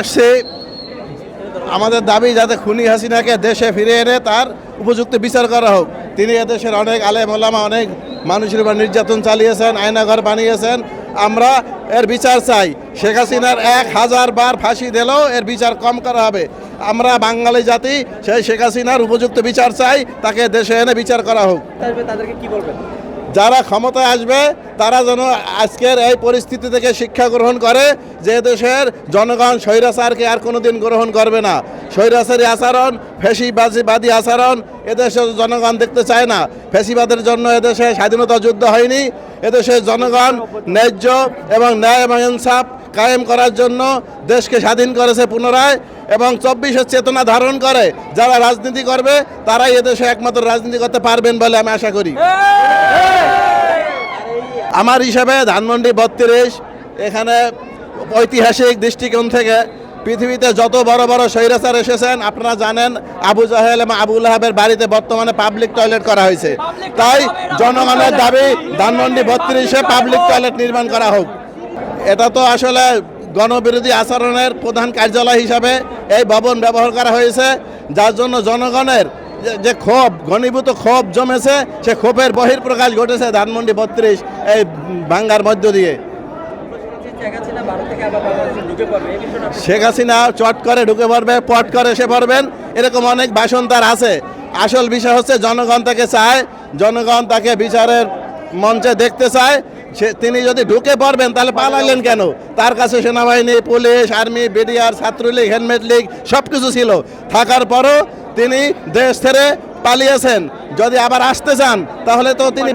আসছে আমাদের দাবি যাতে খুনি হাসিনাকে দেশে ফিরে এনে তার উপযুক্ত বিচার করা হোক। তিনি এদেশের অনেক আলেম, ওলামা, অনেক মানুষের উপর নির্যাতন চালিয়েছেন, আয়নাঘর বানিয়েছেন। আমরা এর বিচার চাই। শেখ হাসিনার এক হাজার বার ফাঁসি দিলেও এর বিচার কম করা হবে। আমরা বাঙালি জাতি, সেই শেখ হাসিনার উপযুক্ত বিচার চাই, তাকে দেশে এনে বিচার করা হোক। তাদেরকে কি বলবেন? যারা ক্ষমতায় আসবে, তারা যেন আজকের এই পরিস্থিতি থেকে শিক্ষা গ্রহণ করে যে দেশের জনগণ স্বৈরাচারকে আর কোনোদিন গ্রহণ করবে না। স্বৈরাচারী আচরণ, ফেসিবাদী আচরণ এদেশের জনগণ দেখতে চায় না। ফেসিবাদের জন্য এদেশে স্বাধীনতা যুদ্ধ হয়নি। এদেশের জনগণ ন্যায্য এবং ন্যায় এবং ইনসাফ কায়েম করার জন্য দেশকে স্বাধীন করেছে পুনরায় এবং চব্বিশের চেতনা ধারণ করে। যারা রাজনীতি করবে, তারাই এদেশে একমাত্র রাজনীতি করতে পারবেন বলে আমি আশা করি। আমার হিসাবে ধানমন্ডি বত্রিশ এখানে ঐতিহাসিক দৃষ্টিকোণ থেকে পৃথিবীতে যত বড় বড় স্বৈরাচার এসেছেন আপনারা জানেন আবু জাহেল এবং আবুল আহাবের বাড়িতে বর্তমানে পাবলিক টয়লেট করা হয়েছে। তাই জনগণের দাবি ধানমন্ডি বত্রিশে পাবলিক টয়লেট নির্মাণ করা হোক। এটা তো আসলে গণবিরোধী আচরণের প্রধান কার্যালয় হিসাবে এই ভবন ব্যবহার করা হয়েছে যার জন্য জনগণের যে- ক্ষোভ, ঘনীভূত ক্ষোভ জমেছে, সে ক্ষোভের বহির্প্রকাশ ঘটেছে ধানমন্ডি বত্রিশ, এই ভাঙ্গার মধ্য দিয়ে। শেখ হাসিনা চট করে ঢুকে পড়বে, পট করে এসে পড়বেন, এরকম অনেক ভাষণ তার আছে। আসল বিষয় হচ্ছে জনগণ তাকে চায়, জনগণ তাকে বিচারের মঞ্চে দেখতে চায়। সে, তিনি যদি ঢুকে পড়বেন, তাহলে পালালেন কেন? তার কাছে সেনাবাহিনী, police, army, BDR, Chhatra League, helmet league সব কিছু ছিল। থাকার পরও তিনি দেশ ছেড়ে পালিয়েছেন। যদি আবার আসতে চান, তাহলে তো তিনি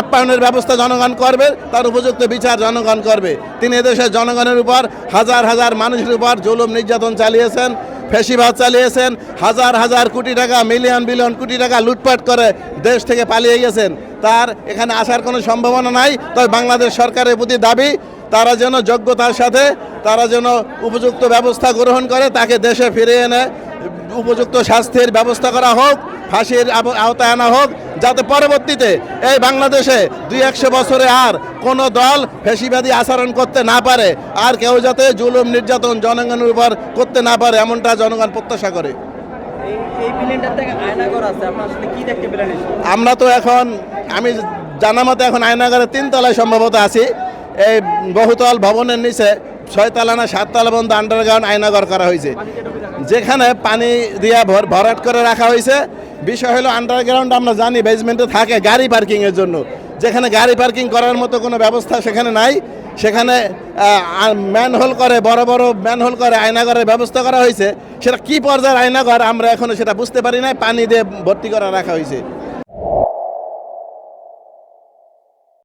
আপ্যায়নের ব্যবস্থা জনগণ করবে, তার উপযুক্ত বিচার জনগণ করবে। তিনি এদেশের জনগণের উপর হাজার হাজার মানুষের উপর জুলুম নির্যাতন চালিয়েছেন, ফেসিবাদ চালিয়েছেন, হাজার হাজার কোটি টাকা, মিলিয়ন বিলিয়ন কোটি টাকা লুটপাট করে দেশ থেকে পালিয়ে গেছেন। তার এখানে আসার কোনো সম্ভাবনা নাই, তবে বাংলাদেশ সরকারের প্রতি দাবি, তারা যেন যোগ্যতার সাথে, তারা যেন উপযুক্ত ব্যবস্থা গ্রহণ করে, তাকে দেশে ফিরিয়ে এনে উপযুক্ত শাস্তির ব্যবস্থা করা হোক ফাঁসির আওতায় আনা হোক যাতে পরবর্তীতে এই বাংলাদেশে দুই একশো বছরে আর কোনো দল ফেসিবাদী আচরণ করতে না পারে আর কেউ যাতে জুলুম নির্যাতন জনগণের উপর করতে না পারে এমনটা জনগণ প্রত্যাশা করে? আমরা তো এখন আমি জানা মতে এখন আয়নাগারের তিনতলায় সম্ভবত আছি। এই বহুতল ভবনের নিচে ছয়তলা না সাততলা পর্যন্ত আন্ডারগ্রাউন্ড আয়নাগর করা হয়েছে। যেখানে পানি দিয়া ভর ভরাট করে রাখা হয়েছে। বিষয় হলো আন্ডারগ্রাউন্ড আমরা জানি বেসমেন্টে থাকে গাড়ি পার্কিংয়ের জন্য। যেখানে গাড়ি পার্কিং করার মতো কোনো ব্যবস্থা সেখানে নাই। সেখানে ম্যানহোল করে, বড় বড় ম্যানহোল করে, আয়নাঘরের ব্যবস্থা করা হয়েছে। সেটা কি পর্যায়ের আয়নাঘর আমরা এখনও সেটা বুঝতে পারি না পানি দিয়ে ভর্তি করা রাখা হয়েছে।